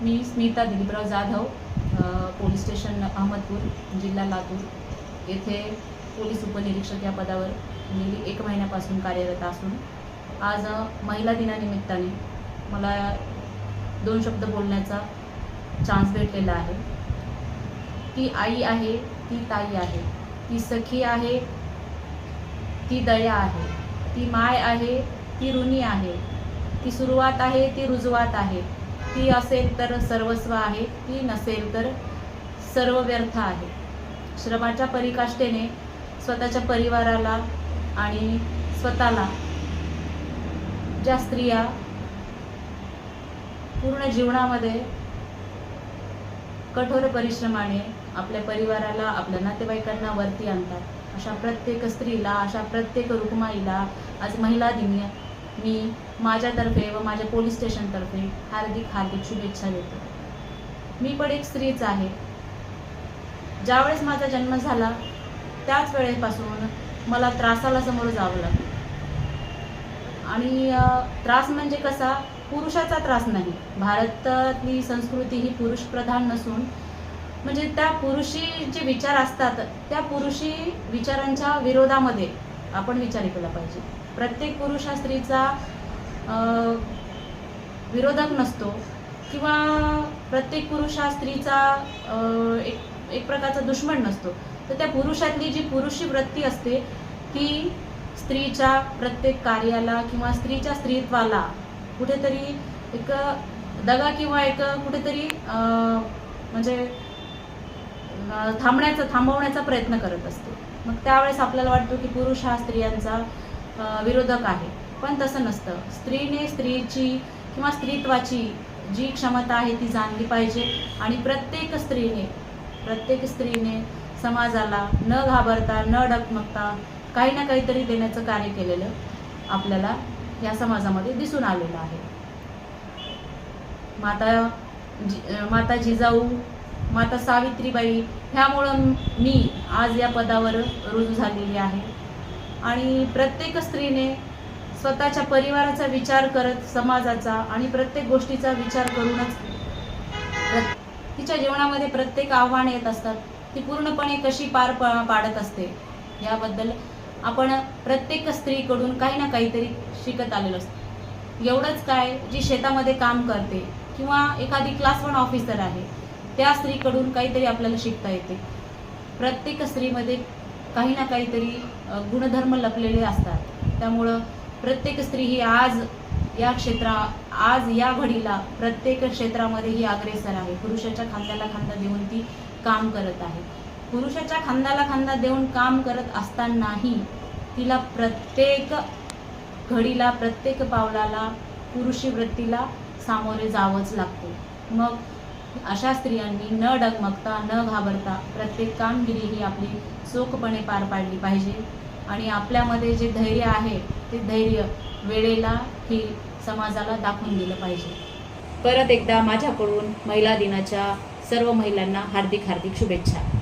मी Smita Diliprao Jadhav police station Ahmadpur जिल्हा लातूर. येथे police उपनिरीक्षक या पदावर मी एक महिन्यापासून कार्यरत असून आज महिला दिनानिमित्ताने मला दोन शब्द बोलण्याचा चान्स भेटलेला आहे. ती आई आहे ती ताई आहे ती सखी आहे ती दया आहे ती माय आहे ती ऋणी आहे ती सुरुवात आहे ती रुजवात आहे. ती असेल तर सर्वस्व आहे ती नसेल तर सर्व व्यर्थ आहे. श्रमाच्या परिकाष्ठेने स्वतःच्या परिवाराला आणि स्वतःला ज्या स्त्रिया पूर्ण जीवनामध्ये कठोर परिश्रमाने आपल्या परिवाराला आपल्या नातेवाईकांना वरती आणतात अशा प्रत्येक स्त्रीला अशा प्रत्येक रुग्माईला आज महिला दिनी मी माझ्यातर्फे व माझ्या पोलीस स्टेशनतर्फे हार्दिक हार्दिक शुभेच्छा देतो. मी पण एक स्त्रीच आहे. ज्यावेळेस माझा जन्म झाला त्याच वेळेपासून मला त्रासाला समोर जावं लागलं. आणि त्रास म्हणजे कसा? पुरुषाचा त्रास नाही. भारतातली संस्कृती ही पुरुष प्रधान नसून म्हणजे त्या पुरुषी जे विचार असतात त्या पुरुषी विचारांच्या विरोधामध्ये आपण विचार केला पाहिजे. प्रत्येक पुरुष हा स्त्रीचा विरोधक नसतो किंवा प्रत्येक पुरुष हा स्त्रीचा एक एक प्रकारचा दुश्मन नसतो. तर त्या पुरुषातली जी पुरुषी वृत्ती असते ती स्त्रीच्या प्रत्येक कार्याला किंवा स्त्रीच्या स्त्रीत्वाला कुठेतरी एक दगा किंवा एक कुठेतरी म्हणजे थांबण्याचा थांबवण्याचा प्रयत्न करत असतो. मग त्यावेळेस आपल्याला वाटतो की पुरुष हा स्त्रियांचा विरोधक आहे. पण तसं नसतं. स्त्रीने स्त्रीची किंवा स्त्रीत्वाची जी क्षमता आहे ती जाणली पाहिजे. आणि प्रत्येक स्त्रीने प्रत्येक स्त्रीने समाजाला न घाबरता न डगमगता काही ना काहीतरी देण्याचं कार्य केलेलं आपल्याला या समाजामध्ये दिसून आलेलं आहे. माता जी माता जिजाऊ माता सावित्रीबाई ह्यामुळं मी आज या पदावर रुजू झालेली आहे. आणि प्रत्येक स्त्रीने स्वतःच्या परिवाराचा विचार करत समाजाचा आणि प्रत्येक गोष्टीचा विचार करूनच प्र- तिच्या जीवनामध्ये प्रत्येक आव्हान येत असतात. ती पूर्णपणे कशी पार पा- पाडत असते याबद्दल आपण प्रत्येक स्त्रीकडून काही ना काहीतरी शिकत आलेलो असतो. एवढंच काय जी शेतामध्ये काम करते किंवा एखादी क्लास वन ऑफिसर आहे त्या स्त्रीकडून काहीतरी आपल्याला शिकता येते. प्रत्येक स्त्रीमध्ये काही ना काहीतरी गुणधर्म लपलेले असतात. त्यामुळं प्रत्येक स्त्री ही आज या क्षेत्रा आज या घडीला प्रत्येक क्षेत्रामध्ये ही अग्रेसर आहे. पुरुषाच्या खांद्याला खांदा देऊन ती काम करत आहे. पुरुषाच्या खांद्याला खांदा देऊन काम करत असतानाही तिला प्रत्येक घडीला प्रत्येक पावलाला पुरुषी वृत्तीला सामोरे जावंच लागते. मग अशा स्त्रियांनी न डगमगता न घाबरता प्रत्येक कामगिरी ही आपली चोखपणे पार पाडली पाहिजे. आणि आपल्यामध्ये जे धैर्य आहे ते धैर्य वेळेला ही समाजाला दाखवून दिलं पाहिजे. परत एकदा माझ्याकडून महिला दिनाच्या सर्व महिलांना हार्दिक हार्दिक शुभेच्छा.